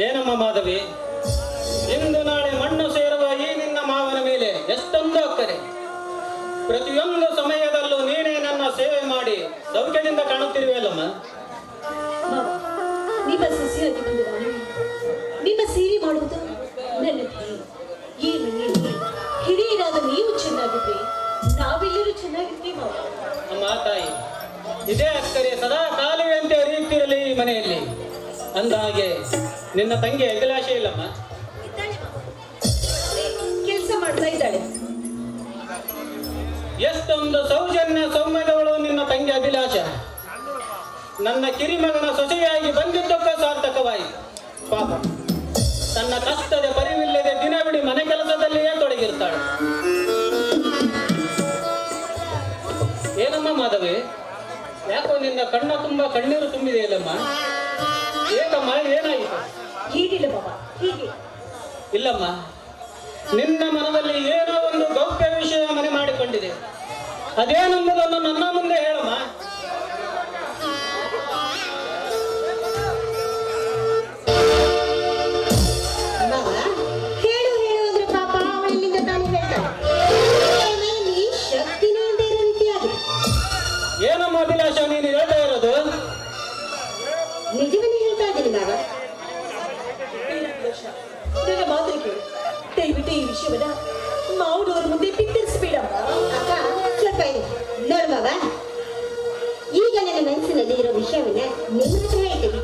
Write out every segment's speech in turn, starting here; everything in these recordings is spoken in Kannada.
ಏನಮ್ಮ ಮಾಧವಿ ಇಂದು ನಾಳೆ ಮಣ್ಣು ಸೇರುವ ಈ ನಿನ್ನ ಮಾವನ ಮೇಲೆ ಎಷ್ಟೊಂದು ಅಕ್ಕರೆ. ಪ್ರತಿಯೊಂದು ಸಮಯದಲ್ಲೂ ನೀನೇ ನನ್ನ ಸೇವೆ ಮಾಡಿ ಸೌಖ್ಯದಿಂದ ಕಾಣುತ್ತಿರುವೆಯಲ್ಲಮ್ಮ? ನಿಮ್ಮ ಸೊಸೆಯಾಗಿ ಬಂದ ನಿಮ್ಮ ಸೇವೆ ಮಾಡುವುದು ನನ್ನ ಈ ಮನೆಯಲ್ಲಿ ಹಿರಿಯರಾದ ನೀವು ಚೆನ್ನಾಗಿದ್ರೆ ನಾವೆಲ್ಲರೂ ಚೆನ್ನಾಗಿರ್ತೀವಿ ಅಮ್ಮ ತಾಯಿ ಇದೇ ಅಕ್ಕರೆ ಸದಾ ಕಾಲುವೆಯಂತೆ ಅರಿಯುತ್ತಿರಲಿ ಈ ಮನೆಯಲ್ಲಿ. ಅಂದ ಹಾಗೆ ನಿನ್ನ ತಂಗಿ ಅಭಿಲಾಷೆ ಇಲ್ಲಮ್ಮ. ಕೆಲಸ ಮಾಡ್ತಾ ಇದ್ದಾಳೆ. ಎಷ್ಟೊಂದು ಸೌಜನ್ಯ ಸೌಮ್ಯದವಳು ನಿನ್ನ ತಂಗಿ ಅಭಿಲಾಷ. ನನ್ನ ಕಿರಿಮಗನ ಸೊಸೆಯಾಗಿ ಬಂದಿದ್ದಕ್ಕ ಸಾರ್ಥಕವಾಯಿತು ಪಾಪ. ತನ್ನ ಕಷ್ಟದ ಪರಿವಿಲ್ಲದೆ ದಿನ ಬಿಡಿ ಮನೆ ಕೆಲಸದಲ್ಲಿಯೇ ತೊಡಗಿರ್ತಾಳೆ. ಏನಮ್ಮ ಮಾಧವಿ? ಯಾಕೋ ನಿನ್ನ ಕಣ್ಣ ತುಂಬಾ ಕಣ್ಣೀರು ತುಂಬಿದೆಯಲ್ಲಮ್ಮ ಏಕಮ್ಮ ಏನಾಯಿತು? ಹೀಗಿಲ್ಲ ಬಾಬಾ ಹೀಗೆ. ಇಲ್ಲಮ್ಮ ನಿನ್ನ ಮನದಲ್ಲಿ ಏನೋ ಒಂದು ಗೌಪ್ಯ ವಿಷಯ ಮನೆ ಮಾಡಿಕೊಂಡಿದೆ. ಅದೇನೆಂಬುದನ್ನು ನನ್ನ ಮುಂದೆ ಹೇಳಮ್ಮ. ಏನಮ್ಮ ಅಭಿಲಾಷ ನೀನು ಹೇಳ್ತಾ ಇರೋದು? ನಿಜವನ್ನೇ ಹೇಳ್ತಾ ಇದ್ದೀನಿ ಮಾವ ನನ್ನ ಮಾತು ಕೇಳು ದಯವಿಟ್ಟು ಈ ವಿಷಯವನ್ನ ಮಾವನವ್ರ ಮುಂದೆ ಬಿತ್ತರಿಸ್ಬೇಡಮ್ಮ ಅಕ್ಕ ಸ್ವಲ್ಪ ಇರು ನೋಡು ಮಾವ ಈಗ ನನ್ನ ಮನಸ್ಸಿನಲ್ಲಿ ಇರೋ ವಿಷಯವನ್ನ ನಿಮ್ಮ ಹತ್ರ ಹೇಳ್ತೀನಿ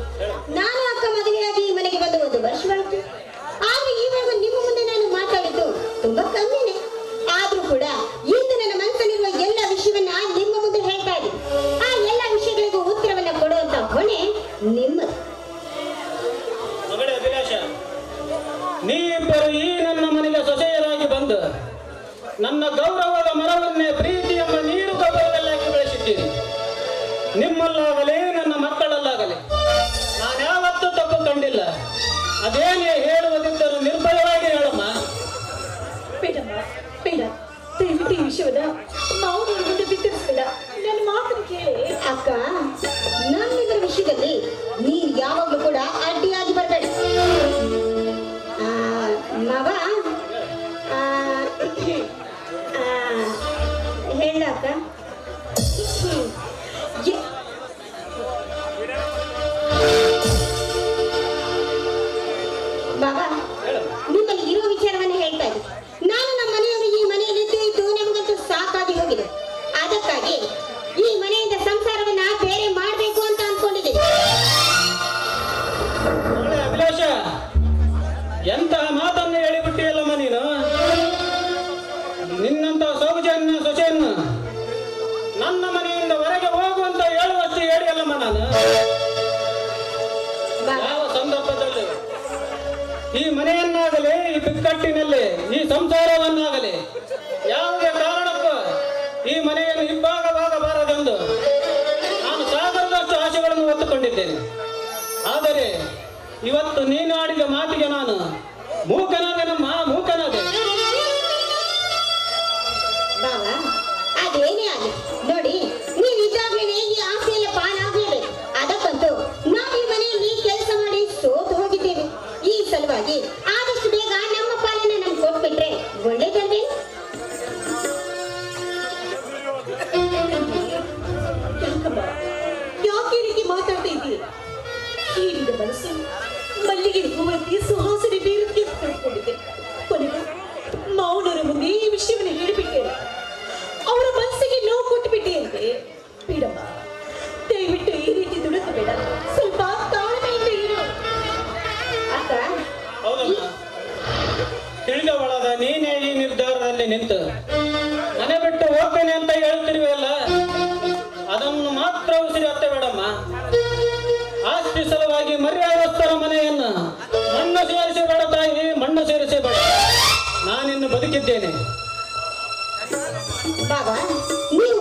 ಸಂಸಾರವನ್ನಾಗಲಿ. ಯಾವುದೇ ಕಾರಣಕ್ಕೂ ಈ ಮನೆಯನ್ನು ಇಬ್ಬಾಗವಾಗಬಾರದೆಂದು ನಾನು ಸಾಗರದಷ್ಟು ಆಶೆಗಳನ್ನು ಹೊತ್ತುಕೊಂಡಿದ್ದೇನೆ. ಆದರೆ ಇವತ್ತು ನೀನು ಆಡಿದ ಮಾತಿಗೆ ನಾನು ಮೂಕನಾದೆನಮ್ಮ ಮೂಕನಾದೆ ಮಾತ್ರ ಉಸಿರತ್ತೆ ಮೇಡಮ್ಮ. ಆಸ್ತಿ ಸಲುವಾಗಿ ಮರ್ಯಾದಸ್ಥರ ಮನೆಯನ್ನ ಮಣ್ಣು ಸೇರಿಸಬೇಡ ತಾಯಿ, ಮಣ್ಣು ಸೇರಿಸಬೇಡ. ನಾನಿನ್ನು ಬದುಕಿದ್ದೇನೆ. ಬಾಬಾ, ನೀನು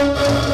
Thank you.